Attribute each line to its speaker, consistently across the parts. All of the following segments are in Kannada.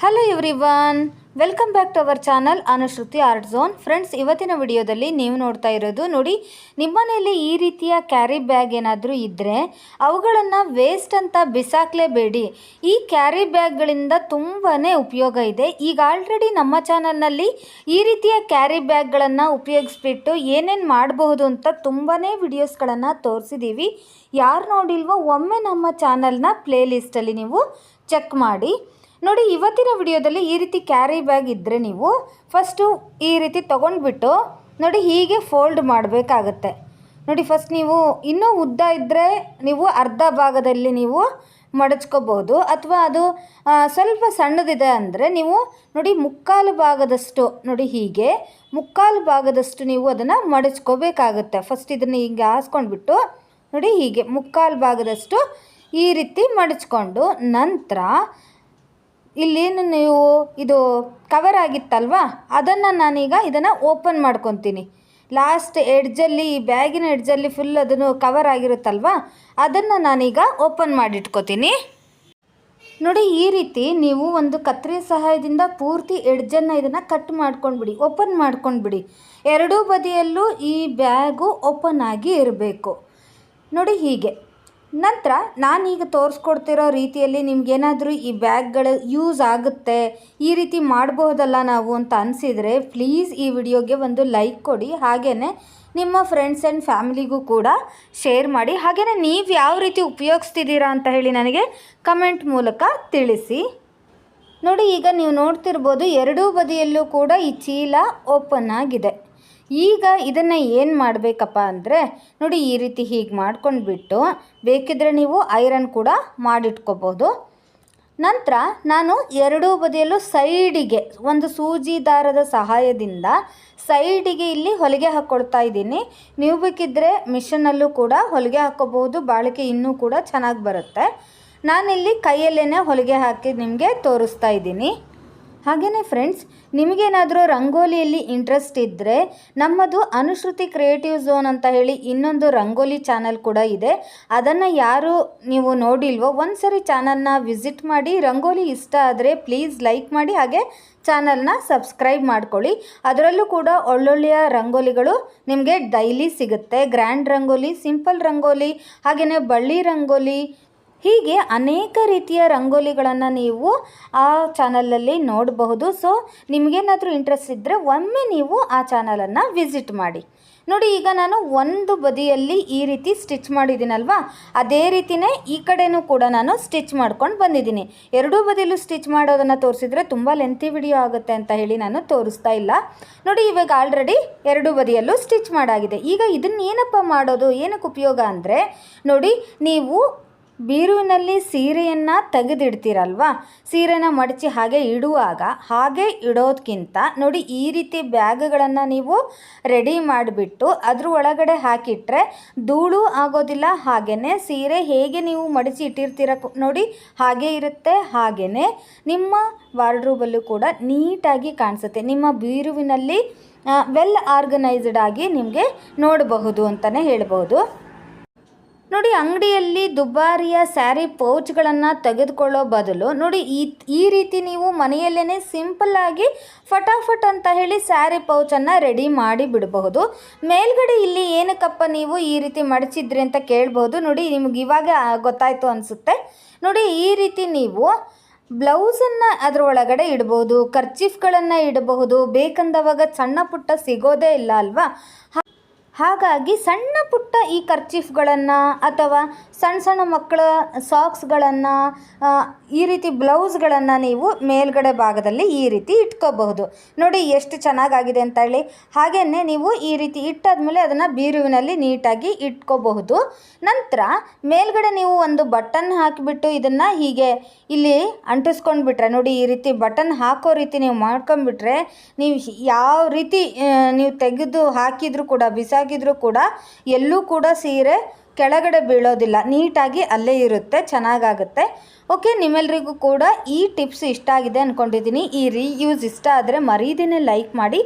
Speaker 1: Hello everyone welcome back to our channel Anushruti art zone friends ಇವತ್ತಿನ ವಿಡಿಯೋದಲ್ಲಿ ನೀವು ನೋಡ್ತಾ ಇರೋದು ನೋಡಿ ನಿಮ್ಮನೆಯಲ್ಲಿ ಈ ರೀತಿಯ ಕ್ಯಾರಿ ಬ್ಯಾಗ್ ಏನಾದರೂ ಇದ್ದರೆ ಅವುಗಳನ್ನು ವೇಸ್ಟ್ ಅಂತ ಬಿಸಾಕಲೇಬೇಡಿ. ಈ ಕ್ಯಾರಿ ಬ್ಯಾಗ್ಗಳಿಂದ ತುಂಬಾ ಉಪಯೋಗ ಇದೆ. ಈಗ ಆಲ್ರೆಡಿ ನಮ್ಮ ಚಾನಲ್ನಲ್ಲಿ ಈ ರೀತಿಯ ಕ್ಯಾರಿ ಬ್ಯಾಗ್ಗಳನ್ನು ಉಪಯೋಗಿಸ್ಬಿಟ್ಟು ಏನೇನು ಮಾಡಬಹುದು ಅಂತ ತುಂಬಾ ವಿಡಿಯೋಸ್ಗಳನ್ನು ತೋರಿಸಿದ್ದೀವಿ ಯಾರು ನೋಡಿಲ್ವೋ ಒಮ್ಮೆ ನಮ್ಮ ಚಾನಲ್ನ ಪ್ಲೇಲಿಸ್ಟಲ್ಲಿ ನೀವು ಚೆಕ್ ಮಾಡಿ. ನೋಡಿ, ಇವತ್ತಿನ ವಿಡಿಯೋದಲ್ಲಿ ಈ ರೀತಿ ಕ್ಯಾರಿ ಬ್ಯಾಗ್ ಇದ್ದರೆ ನೀವು ಫಸ್ಟು ಈ ರೀತಿ ತೊಗೊಂಡ್ಬಿಟ್ಟು ನೋಡಿ, ಹೀಗೆ ಫೋಲ್ಡ್ ಮಾಡಬೇಕಾಗತ್ತೆ. ನೋಡಿ ಫಸ್ಟ್ ನೀವು ಇನ್ನೂ ಉದ್ದ ಇದ್ದರೆ ನೀವು ಅರ್ಧ ಭಾಗದಲ್ಲಿ ನೀವು ಮಡಚ್ಕೋಬೋದು ಅಥವಾ ಅದು ಸ್ವಲ್ಪ ಸಣ್ಣದಿದೆ ಅಂದರೆ ನೀವು ನೋಡಿ, ಮುಕ್ಕಾಲು ಭಾಗದಷ್ಟು ನೋಡಿ, ಹೀಗೆ ಮುಕ್ಕಾಲು ಭಾಗದಷ್ಟು ನೀವು ಅದನ್ನು ಮಡಚ್ಕೋಬೇಕಾಗುತ್ತೆ. ಫಸ್ಟ್ ಇದನ್ನು ಹೀಗೆ ಹಾಸ್ಕೊಂಡ್ಬಿಟ್ಟು ನೋಡಿ, ಹೀಗೆ ಮುಕ್ಕಾಲು ಭಾಗದಷ್ಟು ಈ ರೀತಿ ಮಡಚ್ಕೊಂಡು ನಂತರ ಇಲ್ಲೇನು ನೀವು ಇದು ಕವರ್ ಆಗಿತ್ತಲ್ವಾ? ಅದನ್ನು ನಾನೀಗ ಇದನ್ನು ಓಪನ್ ಮಾಡ್ಕೊತೀನಿ. ಲಾಸ್ಟ್ ಎಡ್ಜಲ್ಲಿ ಈ ಬ್ಯಾಗಿನ ಎಡ್ಜಲ್ಲಿ ಫುಲ್ ಅದನ್ನು ಕವರ್ ಆಗಿರುತ್ತಲ್ವಾ? ಅದನ್ನು ನಾನೀಗ ಓಪನ್ ಮಾಡಿಟ್ಕೋತೀನಿ. ನೋಡಿ, ಈ ರೀತಿ ನೀವು ಒಂದು ಕತ್ರಿ ಸಹಾಯದಿಂದ ಪೂರ್ತಿ ಎಡ್ಜನ್ನು ಇದನ್ನು ಕಟ್ ಮಾಡ್ಕೊಂಡ್ಬಿಡಿ ಓಪನ್ ಮಾಡ್ಕೊಂಡ್ಬಿಡಿ. ಎರಡೂ ಬದಿಯಲ್ಲೂ ಈ ಬ್ಯಾಗು ಓಪನ್ ಆಗಿ ಇರಬೇಕು. ನೋಡಿ ಹೀಗೆ. ನಂತರ ನಾನೀಗ ತೋರಿಸ್ಕೊಡ್ತಿರೋ ರೀತಿಯಲ್ಲಿ ನಿಮಗೇನಾದರೂ ಈ ಬ್ಯಾಗ್ಗಳು ಯೂಸ್ ಆಗುತ್ತೆ, ಈ ರೀತಿ ಮಾಡಬಹುದಲ್ಲ ನಾವು ಅಂತ ಅನಿಸಿದರೆ ಪ್ಲೀಸ್ ಈ ವಿಡಿಯೋಗೆ ಒಂದು ಲೈಕ್ ಕೊಡಿ ಹಾಗೆಯೇ ನಿಮ್ಮ ಫ್ರೆಂಡ್ಸ್ ಆ್ಯಂಡ್ ಫ್ಯಾಮಿಲಿಗೂ ಕೂಡ ಶೇರ್ ಮಾಡಿ ಹಾಗೆಯೇ ನೀವು ಯಾವ ರೀತಿ ಉಪಯೋಗಿಸ್ತಿದ್ದೀರಾ ಅಂತ ಹೇಳಿ ನನಗೆ ಕಮೆಂಟ್ ಮೂಲಕ ತಿಳಿಸಿ. ನೋಡಿ, ಈಗ ನೀವು ನೋಡ್ತಿರ್ಬೋದು ಎರಡೂ ಬದಿಯಲ್ಲೂ ಕೂಡ ಈ ಚೀಲ ಓಪನ್ ಆಗಿದೆ. ಈಗ ಇದನ್ನು ಏನು ಮಾಡಬೇಕಪ್ಪ ಅಂದರೆ ನೋಡಿ ಈ ರೀತಿ ಹೀಗೆ ಮಾಡ್ಕೊಂಡ್ಬಿಟ್ಟು ಬೇಕಿದ್ರೆ ನೀವು ಐರನ್ ಕೂಡ ಮಾಡಿಟ್ಕೋಬೋದು. ನಂತರ ನಾನು ಎರಡೂ ಬದಿಯಲ್ಲೂ ಸೈಡಿಗೆ ಒಂದು ಸೂಜಿ ದಾರದ ಸಹಾಯದಿಂದ ಸೈಡಿಗೆ ಇಲ್ಲಿ ಹೊಲಿಗೆ ಹಾಕ್ಕೊಳ್ತಾ ಇದ್ದೀನಿ. ನೀವು ಬೇಕಿದ್ದರೆ ಮಿಷನಲ್ಲೂ ಕೂಡ ಹೊಲಿಗೆ ಹಾಕ್ಕೋಬಹುದು ಬಾಳಿಕೆ ಇನ್ನೂ ಕೂಡ ಚೆನ್ನಾಗಿ ಬರುತ್ತೆ. ನಾನಿಲ್ಲಿ ಕೈಯಲ್ಲೇ ಹೊಲಿಗೆ ಹಾಕಿ ನಿಮಗೆ ತೋರಿಸ್ತಾ ಇದ್ದೀನಿ. ಹಾಗೆಯೇ ಫ್ರೆಂಡ್ಸ್ ನಿಮಗೇನಾದರೂ ರಂಗೋಲಿಯಲ್ಲಿ ಇಂಟ್ರೆಸ್ಟ್ ಇದ್ದರೆ ನಮ್ಮದು ಅನುಶ್ರುತಿ ಕ್ರಿಯೇಟಿವ್ ಝೋನ್ ಅಂತ ಹೇಳಿ ಇನ್ನೊಂದು ರಂಗೋಲಿ ಚಾನಲ್ ಕೂಡ ಇದೆ. ಅದನ್ನು ಯಾರು ನೀವು ನೋಡಿಲ್ವೋ ಒಂದು ಸರಿ ಚಾನಲ್ನ ವಿಸಿಟ್ ಮಾಡಿ, ರಂಗೋಲಿ ಇಷ್ಟ ಆದರೆ ಪ್ಲೀಸ್ ಲೈಕ್ ಮಾಡಿ, ಹಾಗೆ ಚಾನಲ್ನ ಸಬ್ಸ್ಕ್ರೈಬ್ ಮಾಡ್ಕೊಳ್ಳಿ. ಅದರಲ್ಲೂ ಕೂಡ ಒಳ್ಳೊಳ್ಳೆಯ ರಂಗೋಲಿಗಳು ನಿಮಗೆ ಡೈಲಿ ಸಿಗುತ್ತೆ. ಗ್ರ್ಯಾಂಡ್ ರಂಗೋಲಿ ಸಿಂಪಲ್ ರಂಗೋಲಿ ಹಾಗೆಯೇ ಬಳ್ಳಿ ರಂಗೋಲಿ ಹೀಗೆ ಅನೇಕ ರೀತಿಯ ರಂಗೋಲಿಗಳನ್ನು ನೀವು ಆ ಚಾನಲಲ್ಲಿ ನೋಡಬಹುದು. ಸೊ ನಿಮಗೇನಾದರೂ ಇಂಟ್ರೆಸ್ಟ್ ಇದ್ದರೆ ಒಮ್ಮೆ ನೀವು ಆ ಚಾನಲನ್ನು ವಿಸಿಟ್ ಮಾಡಿ. ನೋಡಿ, ಈಗ ನಾನು ಒಂದು ಬದಿಯಲ್ಲಿ ಈ ರೀತಿ ಸ್ಟಿಚ್ ಮಾಡಿದ್ದೀನಲ್ವಾ? ಅದೇ ರೀತಿಯೇ ಈ ಕಡೆನೂ ಕೂಡ ನಾನು ಸ್ಟಿಚ್ ಮಾಡ್ಕೊಂಡು ಬಂದಿದ್ದೀನಿ. ಎರಡೂ ಬದಿಯಲ್ಲೂ ಸ್ಟಿಚ್ ಮಾಡೋದನ್ನು ತೋರಿಸಿದ್ರೆ ತುಂಬ ಲೆಂತಿ ವಿಡಿಯೋ ಆಗುತ್ತೆ ಅಂತ ಹೇಳಿ ನಾನು ತೋರಿಸ್ತಾ ಇಲ್ಲ. ನೋಡಿ, ಇವಾಗ ಆಲ್ರೆಡಿ ಎರಡೂ ಬದಿಯಲ್ಲೂ ಸ್ಟಿಚ್ ಮಾಡಾಗಿದೆ. ಈಗ ಇದನ್ನೇನಪ್ಪ ಮಾಡೋದು? ಏನಕ್ಕೆ ಉಪಯೋಗ ಅಂದರೆ, ನೋಡಿ, ನೀವು ಬೀರುವಿನಲ್ಲಿ ಸೀರೆಯನ್ನು ತೆಗೆದಿಡ್ತೀರಲ್ವಾ? ಸೀರೆನ ಮಡಚಿ ಹಾಗೆ ಇಡುವಾಗ, ಹಾಗೆ ಇಡೋದಕ್ಕಿಂತ ನೋಡಿ ಈ ರೀತಿ ಬ್ಯಾಗ್ಗಳನ್ನು ನೀವು ರೆಡಿ ಮಾಡಿಬಿಟ್ಟು ಅದ್ರ ಒಳಗಡೆ ಹಾಕಿಟ್ರೆ ಧೂಳು ಆಗೋದಿಲ್ಲ ಹಾಗೆಯೇ ಸೀರೆ ಹೇಗೆ ನೀವು ಮಡಚಿ ಇಟ್ಟಿರ್ತೀರ ನೋಡಿ ಹಾಗೆ ಇರುತ್ತೆ ಹಾಗೆಯೇ ನಿಮ್ಮ ವಾರ್ಡ್ರೂಬಲ್ಲೂ ಕೂಡ ನೀಟಾಗಿ ಕಾಣಿಸುತ್ತೆ. ನಿಮ್ಮ ಬೀರುವಿನಲ್ಲಿ ವೆಲ್ ಆರ್ಗನೈಸ್ಡ್ ಆಗಿ ನಿಮಗೆ ನೋಡಬಹುದು ಅಂತಲೇ ಹೇಳ್ಬೋದು ನೋಡಿ, ಅಂಗಡಿಯಲ್ಲಿ ದುಬಾರಿಯ ಸ್ಯಾರಿ ಪೌಚ್ಗಳನ್ನು ತೆಗೆದುಕೊಳ್ಳೋ ಬದಲು, ನೋಡಿ, ಈ ಈ ರೀತಿ ನೀವು ಮನೆಯಲ್ಲೇ ಸಿಂಪಲ್ಲಾಗಿ ಫಟಾಫಟ್ ಅಂತ ಹೇಳಿ ಸ್ಯಾರಿ ಪೌಚನ್ನು ರೆಡಿ ಮಾಡಿ ಬಿಡಬಹುದು. ಮೇಲ್ಗಡೆ ಇಲ್ಲಿ ಏನಕ್ಕಪ್ಪ ನೀವು ಈ ರೀತಿ ಮಡಚಿದ್ರಿ ಅಂತ ಕೇಳ್ಬೋದು ನೋಡಿ, ನಿಮ್ಗೆ ಇವಾಗ ಗೊತ್ತಾಯಿತು ಅನಿಸುತ್ತೆ. ನೋಡಿ, ಈ ರೀತಿ ನೀವು ಬ್ಲೌಸನ್ನು ಅದರೊಳಗಡೆ ಇಡ್ಬೋದು ಕರ್ಚೀಫ್ಗಳನ್ನು ಇಡಬಹುದು. ಬೇಕಂದವಾಗ ಸಣ್ಣ ಪುಟ್ಟ ಸಿಗೋದೇ ಇಲ್ಲ ಅಲ್ವಾ? ಹಾಗಾಗಿ ಸಣ್ಣ ಪುಟ್ಟ ಈ ಕರ್ಚೀಫ್ಗಳನ್ನು ಅಥವಾ ಸಣ್ಣ ಸಣ್ಣ ಮಕ್ಕಳ ಸಾಕ್ಸ್ಗಳನ್ನು ಈ ರೀತಿ ಬ್ಲೌಸ್ಗಳನ್ನು ನೀವು ಮೇಲ್ಗಡೆ ಭಾಗದಲ್ಲಿ ಈ ರೀತಿ ಇಟ್ಕೋಬಹುದು. ನೋಡಿ ಎಷ್ಟು ಚೆನ್ನಾಗಾಗಿದೆ ಅಂತ ಹೇಳಿ. ಹಾಗೆಯೇ ನೀವು ಈ ರೀತಿ ಇಟ್ಟಾದ್ಮೇಲೆ ಅದನ್ನು ಬೀರುವಿನಲ್ಲಿ ನೀಟಾಗಿ ಇಟ್ಕೋಬಹುದು. ನಂತರ ಮೇಲ್ಗಡೆ ನೀವು ಒಂದು ಬಟನ್ ಹಾಕಿಬಿಟ್ಟು ಇದನ್ನು ಹೀಗೆ ಇಲ್ಲಿ ಅಂಟಿಸ್ಕೊಂಡ್ಬಿಟ್ರೆ, ನೋಡಿ ಈ ರೀತಿ ಬಟನ್ ಹಾಕೋ ರೀತಿ ನೀವು ಮಾಡ್ಕೊಂಡ್ಬಿಟ್ರೆ, ನೀವು ಯಾವ ರೀತಿ ನೀವು ತೆಗೆದು ಹಾಕಿದರೂ ಕೂಡ ಬಿಸಾಕಿದರೂ ಕೂಡ ಎಲ್ಲೂ ಕೂಡ ಸೀರೆ ಕೆಳಗಡೆ ಬೀಳೋದಿಲ್ಲ. ನೀಟಾಗಿ ಅಲ್ಲೇ ಇರುತ್ತೆ, ಚೆನ್ನಾಗಾಗುತ್ತೆ. ಓಕೆ ನಿಮ್ಮೆಲ್ಲರಿಗೂ ಕೂಡ ಈ ಟಿಪ್ಸ್ ಇಷ್ಟ ಆಗಿದೆ ಅಂದ್ಕೊಂಡಿದ್ದೀನಿ ಈ ರೀಯೂಸ್ ಇಷ್ಟ ಆದರೆ ಮರೀದಿನೇ ಲೈಕ್ ಮಾಡಿ.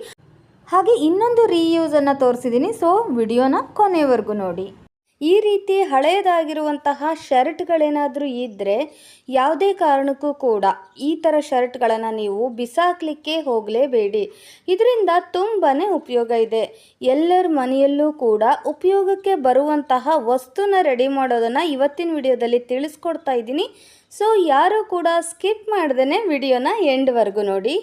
Speaker 1: ಹಾಗೆ ಇನ್ನೊಂದು ರೀಯೂಸನ್ನು ತೋರಿಸಿದ್ದೀನಿ. ಸೊ ವಿಡಿಯೋನ ಕೊನೆವರೆಗೂ ನೋಡಿ. ಈ ರೀತಿ ಹಳೆಯದಾಗಿರುವಂತಹ ಶರ್ಟ್ಗಳೇನಾದರೂ ಇದ್ದರೆ ಯಾವುದೇ ಕಾರಣಕ್ಕೂ ಕೂಡ ಈ ಥರ ಶರ್ಟ್ಗಳನ್ನು ನೀವು ಬಿಸಾಕಲಿಕ್ಕೆ ಹೋಗಲೇಬೇಡಿ. ಇದರಿಂದ ತುಂಬಾ ಉಪಯೋಗ ಇದೆ. ಎಲ್ಲರ ಮನೆಯಲ್ಲೂ ಕೂಡ ಉಪಯೋಗಕ್ಕೆ ಬರುವಂತಹ ವಸ್ತುನ ರೆಡಿ ಮಾಡೋದನ್ನು ಇವತ್ತಿನ ವಿಡಿಯೋದಲ್ಲಿ ತಿಳಿಸ್ಕೊಡ್ತಾ ಇದ್ದೀನಿ. ಸೊ ಯಾರೂ ಕೂಡ ಸ್ಕಿಪ್ ಮಾಡ್ದೇ ವಿಡಿಯೋನ ಎಂಡ್ವರೆಗೂ ನೋಡಿ.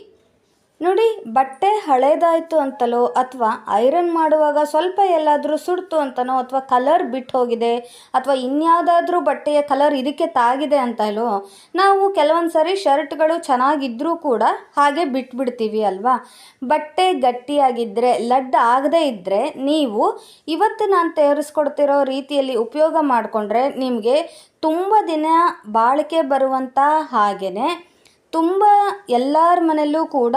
Speaker 1: ನೋಡಿ, ಬಟ್ಟೆ ಹಳೇದಾಯಿತು ಅಂತಲೋ ಅಥವಾ ಐರನ್ ಮಾಡುವಾಗ ಸ್ವಲ್ಪ ಎಲ್ಲಾದರೂ ಸುಡ್ತು ಅಂತನೋ ಅಥವಾ ಕಲರ್ ಬಿಟ್ಟು ಹೋಗಿದೆ ಅಥವಾ ಇನ್ಯಾವುದಾದ್ರೂ ಬಟ್ಟೆಯ ಕಲರ್ ಇದಕ್ಕೆ ತಾಗಿದೆ ಅಂತಲೋ ನಾವು ಕೆಲವೊಂದು ಸಾರಿ ಶರ್ಟ್ಗಳು ಚೆನ್ನಾಗಿದ್ದರೂ ಕೂಡ ಹಾಗೆ ಬಿಟ್ಬಿಡ್ತೀವಿ ಅಲ್ವಾ? ಬಟ್ಟೆ ಗಟ್ಟಿಯಾಗಿದ್ದರೆ ಲಡ್ ಆಗದೇ ಇದ್ದರೆ ನೀವು ಇವತ್ತು ನಾನು ತಯಾರಿಸ್ಕೊಡ್ತಿರೋ ರೀತಿಯಲ್ಲಿ ಉಪಯೋಗ ಮಾಡಿಕೊಂಡ್ರೆ ನಿಮಗೆ ತುಂಬ ದಿನ ಬಾಳಿಕೆ ಬರುವಂಥ ಹಾಗೆಯೇ ತುಂಬ ಎಲ್ಲರ ಮನೆಯಲ್ಲೂ ಕೂಡ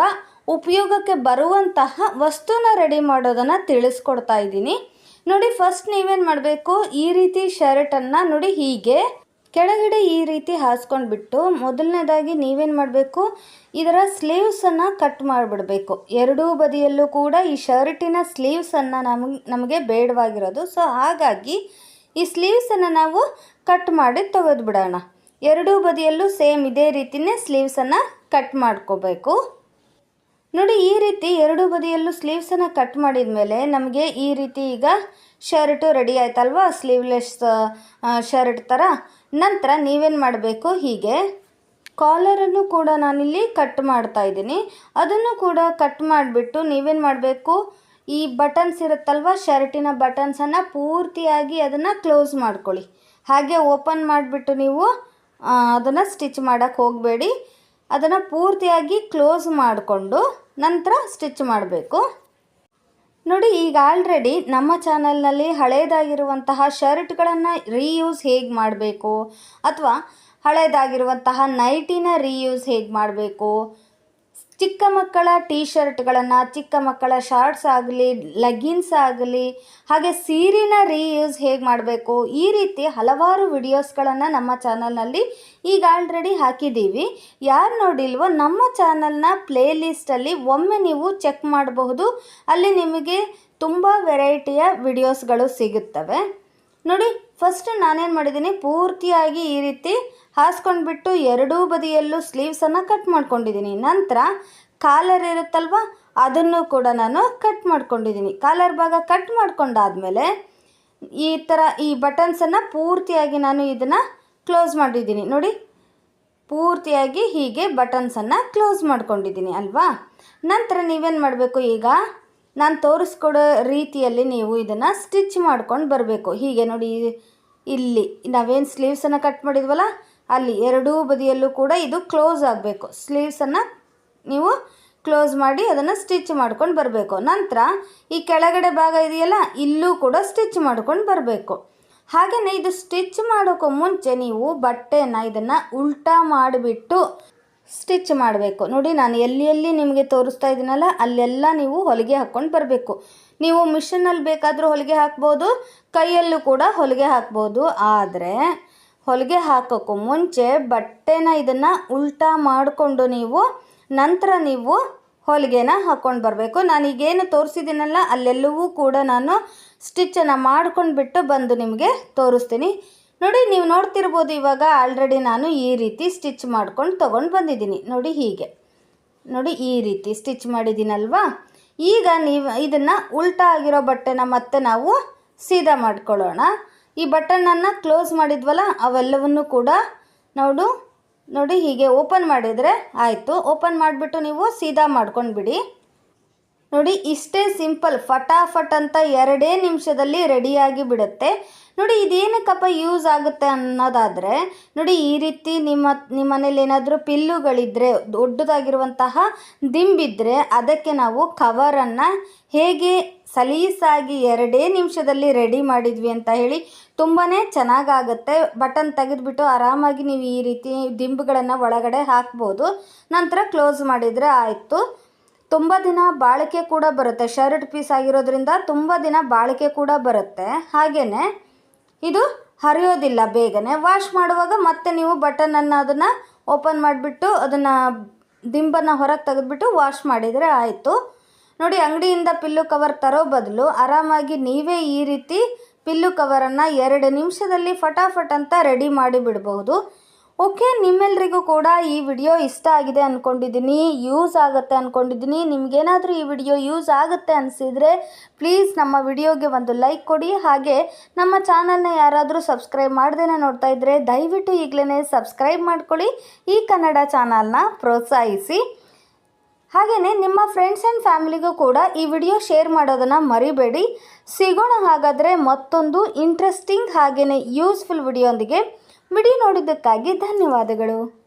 Speaker 1: ಉಪಯೋಗಕ್ಕೆ ಬರುವಂತಹ ವಸ್ತುನ ರೆಡಿ ಮಾಡೋದನ್ನು ತಿಳಿಸ್ಕೊಡ್ತಾ ಇದ್ದೀನಿ. ನೋಡಿ ಫಸ್ಟ್ ನೀವೇನು ಮಾಡಬೇಕು? ಈ ರೀತಿ ಶರ್ಟನ್ನು ನೋಡಿ ಹೀಗೆ ಕೆಳಗಡೆ ಈ ರೀತಿ ಹಾಸ್ಕೊಂಡ್ಬಿಟ್ಟು ಮೊದಲನೇದಾಗಿ ನೀವೇನು ಮಾಡಬೇಕು? ಇದರ ಸ್ಲೀವ್ಸನ್ನು ಕಟ್ ಮಾಡಿಬಿಡಬೇಕು. ಎರಡೂ ಬದಿಯಲ್ಲೂ ಕೂಡ ಈ ಶರ್ಟಿನ ಸ್ಲೀವ್ಸನ್ನು ನಮಗೆ ನಮಗೆ ಬೇಡವಾಗಿರೋದು. ಸೊ ಹಾಗಾಗಿ ಈ ಸ್ಲೀವ್ಸನ್ನು ನಾವು ಕಟ್ ಮಾಡಿ ತೆಗೆದುಬಿಡೋಣ. ಎರಡೂ ಬದಿಯಲ್ಲೂ ಸೇಮ್ ಇದೇ ರೀತಿಯೇ ಸ್ಲೀವ್ಸನ್ನು ಕಟ್ ಮಾಡ್ಕೋಬೇಕು. ರೀತಿ ಎರಡು ಬದಿಯಲ್ಲೂ ಸ್ಲೀವ್ಸನ್ನು ಕಟ್ ಮಾಡಿದ ಮೇಲೆ ನಮಗೆ ಈ ರೀತಿ ಈಗ ಶರ್ಟು ರೆಡಿ ಆಯ್ತಲ್ವಾ? ಸ್ಲೀವ್ಲೆಸ್ ಶರ್ಟ್ ಥರ ನಂತರ ನೀವೇನು ಮಾಡಬೇಕು? ಹೀಗೆ ಕಾಲರನ್ನು ಕೂಡ ನಾನಿಲ್ಲಿ ಕಟ್ ಮಾಡ್ತಾ ಇದ್ದೀನಿ. ಅದನ್ನು ಕೂಡ ಕಟ್ ಮಾಡಿಬಿಟ್ಟು ನೀವೇನು ಮಾಡಬೇಕು? ಈ ಬಟನ್ಸ್ ಇರುತ್ತಲ್ವ? ಶರ್ಟಿನ ಬಟನ್ಸನ್ನು ಪೂರ್ತಿಯಾಗಿ ಅದನ್ನು ಕ್ಲೋಸ್ ಮಾಡ್ಕೊಳ್ಳಿ. ಹಾಗೆ ಓಪನ್ ಮಾಡಿಬಿಟ್ಟು ನೀವು ಅದನ್ನು ಸ್ಟಿಚ್ ಮಾಡೋಕ್ಕೆ ಹೋಗಬೇಡಿ. ಅದನ್ನು ಪೂರ್ತಿಯಾಗಿ ಕ್ಲೋಸ್ ಮಾಡಿಕೊಂಡು ನಂತರ ಸ್ಟಿಚ್ ಮಾಡಬೇಕು. ನೋಡಿ, ಈಗ ಆಲ್ರೆಡಿ ನಮ್ಮ ಚಾನಲ್ನಲ್ಲಿ ಹಳೇದಾಗಿರುವಂತಹ ಶರ್ಟ್ಗಳನ್ನು ರೀಯೂಸ್ ಹೇಗೆ ಮಾಡಬೇಕು ಅಥವಾ ಹಳೇದಾಗಿರುವಂತಹ ನೈಟಿನ ರೀಯೂಸ್ ಹೇಗೆ ಮಾಡಬೇಕು ಚಿಕ್ಕ ಮಕ್ಕಳ ಟೀ ಶರ್ಟ್ಗಳನ್ನು ಚಿಕ್ಕ ಮಕ್ಕಳ ಶಾರ್ಟ್ಸ್ ಆಗಲಿ ಲೆಗಿನ್ಸ್ ಆಗಲಿ, ಹಾಗೆ ಸೀರಿನ ರೀಯೂಸ್ ಹೇಗೆ ಮಾಡಬೇಕು? ಈ ರೀತಿ ಹಲವಾರು ವಿಡಿಯೋಸ್ಗಳನ್ನು ನಮ್ಮ ಚಾನಲ್ನಲ್ಲಿ ಈಗ ಆಲ್ರೆಡಿ ಹಾಕಿದ್ದೀವಿ. ಯಾರು ನೋಡಿಲ್ವೋ ನಮ್ಮ ಚಾನಲ್ನ ಪ್ಲೇ ಲಿಸ್ಟಲ್ಲಿ ಒಮ್ಮೆ ನೀವು ಚೆಕ್ ಮಾಡಬಹುದು. ಅಲ್ಲಿ ನಿಮಗೆ ತುಂಬ ವೆರೈಟಿಯ ವಿಡಿಯೋಸ್ಗಳು ಸಿಗುತ್ತವೆ. ನೋಡಿ ಫಸ್ಟ್ ನಾನೇನು ಮಾಡಿದ್ದೀನಿ? ಪೂರ್ತಿಯಾಗಿ ಈ ರೀತಿ ಹಾಸ್ಕೊಂಡ್ಬಿಟ್ಟು ಎರಡೂ ಬದಿಯಲ್ಲೂ ಸ್ಲೀವ್ಸನ್ನು ಕಟ್ ಮಾಡ್ಕೊಂಡಿದ್ದೀನಿ. ನಂತರ ಕಾಲರ್ ಇರುತ್ತಲ್ವ, ಅದನ್ನು ಕೂಡ ನಾನು ಕಟ್ ಮಾಡ್ಕೊಂಡಿದ್ದೀನಿ. ಕಾಲರ್ ಭಾಗ ಕಟ್ ಮಾಡ್ಕೊಂಡಾದಮೇಲೆ ಈ ಥರ ಈ ಬಟನ್ಸನ್ನು ಪೂರ್ತಿಯಾಗಿ ನಾನು ಇದನ್ನು ಕ್ಲೋಸ್ ಮಾಡಿದ್ದೀನಿ. ನೋಡಿ, ಪೂರ್ತಿಯಾಗಿ ಹೀಗೆ ಬಟನ್ಸನ್ನು ಕ್ಲೋಸ್ ಮಾಡ್ಕೊಂಡಿದ್ದೀನಿ ಅಲ್ವಾ? ನಂತರ ನೀವೇನು ಮಾಡಬೇಕು ಈಗ? ನಾನು ತೋರಿಸ್ಕೊಡೋ ರೀತಿಯಲ್ಲಿ ನೀವು ಇದನ್ನು ಸ್ಟಿಚ್ ಮಾಡ್ಕೊಂಡು ಬರಬೇಕು. ಹೀಗೆ ನೋಡಿ, ಇಲ್ಲಿ ನಾವೇನು ಸ್ಲೀವ್ಸನ್ನು ಕಟ್ ಮಾಡಿದ್ವಲ್ಲ ಅಲ್ಲಿ ಎರಡೂ ಬದಿಯಲ್ಲೂ ಕೂಡ ಇದು ಕ್ಲೋಸ್ ಆಗಬೇಕು. ಸ್ಲೀವ್ಸನ್ನು ನೀವು ಕ್ಲೋಸ್ ಮಾಡಿ ಅದನ್ನು ಸ್ಟಿಚ್ ಮಾಡ್ಕೊಂಡು ಬರಬೇಕು. ನಂತರ ಈ ಕೆಳಗಡೆ ಭಾಗ ಇದೆಯಲ್ಲ, ಇಲ್ಲೂ ಕೂಡ ಸ್ಟಿಚ್ ಮಾಡ್ಕೊಂಡು ಬರಬೇಕು. ಹಾಗೆಯೇ ಇದು ಸ್ಟಿಚ್ ಮಾಡೋಕ್ಕೂ ಮುಂಚೆ ನೀವು ಬಟ್ಟೆನ ಇದನ್ನು ಉಲ್ಟಾ ಮಾಡಿಬಿಟ್ಟು ಸ್ಟಿಚ್ ಮಾಡಬೇಕು. ನೋಡಿ, ನಾನು ಎಲ್ಲಿ ಎಲ್ಲಿ ನಿಮಗೆ ತೋರಿಸ್ತಾ ಇದ್ದೀನಲ್ಲ ಅಲ್ಲೆಲ್ಲ ನೀವು ಹೊಲಿಗೆ ಹಾಕ್ಕೊಂಡು ಬರಬೇಕು. ನೀವು ಮಿಷನಲ್ಲಿ ಬೇಕಾದರೂ ಹೊಲಿಗೆ ಹಾಕ್ಬೋದು, ಕೈಯಲ್ಲೂ ಕೂಡ ಹೊಲಿಗೆ ಹಾಕ್ಬೋದು. ಆದರೆ ಹೊಲಿಗೆ ಹಾಕೋಕ್ಕೂ ಮುಂಚೆ ಬಟ್ಟೆನ ಇದನ್ನು ಉಲ್ಟಾ ಮಾಡಿಕೊಂಡು ನೀವು ನಂತರ ನೀವು ಹೊಲಿಗೆನ ಹಾಕ್ಕೊಂಡು ಬರಬೇಕು. ನಾನು ಈಗೇನು ತೋರಿಸಿದ್ದೀನಲ್ಲ ಅಲ್ಲೆಲ್ಲವೂ ಕೂಡ ನಾನು ಸ್ಟಿಚ್ಚನ್ನು ಮಾಡ್ಕೊಂಡು ಬಿಟ್ಟು ಬಂದು ನಿಮಗೆ ತೋರಿಸ್ತೀನಿ. ನೋಡಿ, ನೀವು ನೋಡ್ತಿರ್ಬೋದು ಇವಾಗ ಆಲ್ರೆಡಿ ನಾನು ಈ ರೀತಿ ಸ್ಟಿಚ್ ಮಾಡ್ಕೊಂಡು ತೊಗೊಂಡು ಬಂದಿದ್ದೀನಿ. ನೋಡಿ ಹೀಗೆ. ನೋಡಿ, ಈ ರೀತಿ ಸ್ಟಿಚ್ ಮಾಡಿದ್ದೀನಲ್ವಾ ಈಗ ನೀವು ಇದನ್ನು ಉಲ್ಟಾ ಆಗಿರೋ ಬಟ್ಟೆನ ಮತ್ತೆ ನಾವು ಸೀದಾ ಮಾಡ್ಕೊಳ್ಳೋಣ. ಈ ಬಟನನ್ನು ಕ್ಲೋಸ್ ಮಾಡಿದ್ವಲ್ಲ, ಅವೆಲ್ಲವನ್ನು ಕೂಡ ನೋಡು, ನೋಡಿ ಹೀಗೆ ಓಪನ್ ಮಾಡಿದರೆ ಆಯಿತು. ಓಪನ್ ಮಾಡಿಬಿಟ್ಟು ನೀವು ಸೀದಾ ಮಾಡ್ಕೊಂಡ್ಬಿಡಿ. ನೋಡಿ, ಇಷ್ಟೇ ಸಿಂಪಲ್, ಫಟಾಫಟ್ ಅಂತ ಎರಡೇ ನಿಮಿಷದಲ್ಲಿ ರೆಡಿಯಾಗಿ ಬಿಡುತ್ತೆ. ನೋಡಿ, ಇದೇನಕ್ಕಪ್ಪ ಯೂಸ್ ಆಗುತ್ತೆ ಅನ್ನೋದಾದರೆ, ನೋಡಿ, ಈ ರೀತಿ ನಿಮ್ಮ ನಿಮ್ಮ ಮನೇಲಿ ಏನಾದರೂ ಪಿಲ್ಲುಗಳಿದ್ದರೆ ದೊಡ್ಡದಾಗಿರುವಂತಹ ದಿಂಬಿದ್ದರೆ ಅದಕ್ಕೆ ನಾವು ಕವರನ್ನು ಹೇಗೆ ಸಲೀಸಾಗಿ ಎರಡೇ ನಿಮಿಷದಲ್ಲಿ ರೆಡಿ ಮಾಡಿದ್ವಿ ಅಂತ ಹೇಳಿ ತುಂಬಾ ಚೆನ್ನಾಗಾಗುತ್ತೆ. ಬಟನ್ ತೆಗೆದುಬಿಟ್ಟು ಆರಾಮಾಗಿ ನೀವು ಈ ರೀತಿ ದಿಂಬುಗಳನ್ನು ಒಳಗಡೆ ಹಾಕ್ಬೋದು. ನಂತರ ಕ್ಲೋಸ್ ಮಾಡಿದರೆ ಆಯಿತು. ತುಂಬ ದಿನ ಬಾಳಿಕೆ ಕೂಡ ಬರುತ್ತೆ. ಶರ್ಟ್ ಪೀಸ್ ಆಗಿರೋದ್ರಿಂದ ತುಂಬ ದಿನ ಬಾಳಿಕೆ ಕೂಡ ಬರುತ್ತೆ. ಹಾಗೆಯೇ ಇದು ಹರಿಯೋದಿಲ್ಲ ಬೇಗನೆ. ವಾಶ್ ಮಾಡುವಾಗ ಮತ್ತೆ ನೀವು ಬಟನನ್ನು ಅದನ್ನು ಓಪನ್ ಮಾಡಿಬಿಟ್ಟು ಅದನ್ನು ದಿಂಬನ್ನು ಹೊರಗೆ ತೆಗೆದುಬಿಟ್ಟು ವಾಶ್ ಮಾಡಿದರೆ ಆಯಿತು. ನೋಡಿ, ಅಂಗಡಿಯಿಂದ ಪಿಲ್ಲು ಕವರ್ ತರೋ ಬದಲು ಆರಾಮಾಗಿ ನೀವೇ ಈ ರೀತಿ ಪಿಲ್ಲು ಕವರನ್ನು ಎರಡು ನಿಮಿಷದಲ್ಲಿ ಫಟಾಫಟ್ ಅಂತ ರೆಡಿ ಮಾಡಿ ಓಕೆ, ನಿಮ್ಮೆಲ್ರಿಗೂ ಕೂಡ ಈ ವಿಡಿಯೋ ಇಷ್ಟ ಆಗಿದೆ ಅಂದ್ಕೊಂಡಿದ್ದೀನಿ ಯೂಸ್ ಆಗುತ್ತೆ ಅಂದ್ಕೊಂಡಿದ್ದೀನಿ ನಿಮಗೇನಾದರೂ ಈ ವಿಡಿಯೋ ಯೂಸ್ ಆಗುತ್ತೆ ಅನಿಸಿದರೆ ಪ್ಲೀಸ್ ನಮ್ಮ ವಿಡಿಯೋಗೆ ಒಂದು ಲೈಕ್ ಕೊಡಿ. ಹಾಗೆ ನಮ್ಮ ಚಾನಲ್ನ ಯಾರಾದರೂ ಸಬ್ಸ್ಕ್ರೈಬ್ ಮಾಡ್ದೇನೆ ನೋಡ್ತಾ ಇದ್ದರೆ ದಯವಿಟ್ಟು ಈಗಲೇ ಸಬ್ಸ್ಕ್ರೈಬ್ ಮಾಡ್ಕೊಳ್ಳಿ, ಈ ಕನ್ನಡ ಚಾನಲ್ನ ಪ್ರೋತ್ಸಾಹಿಸಿ. ಹಾಗೆಯೇ ನಿಮ್ಮ ಫ್ರೆಂಡ್ಸ್ ಆ್ಯಂಡ್ ಫ್ಯಾಮಿಲಿಗೂ ಕೂಡ ಈ ವಿಡಿಯೋ ಶೇರ್ ಮಾಡೋದನ್ನು ಮರಿಬೇಡಿ. ಸಿಗೋಣ ಹಾಗಾದರೆ ಮತ್ತೊಂದು ಇಂಟ್ರೆಸ್ಟಿಂಗ್ ಹಾಗೆಯೇ ಯೂಸ್ಫುಲ್ ವಿಡಿಯೋಂದಿಗೆ ವಿಡಿಯೋ ನೋಡಿದ್ದಕ್ಕಾಗಿ ಧನ್ಯವಾದಗಳು.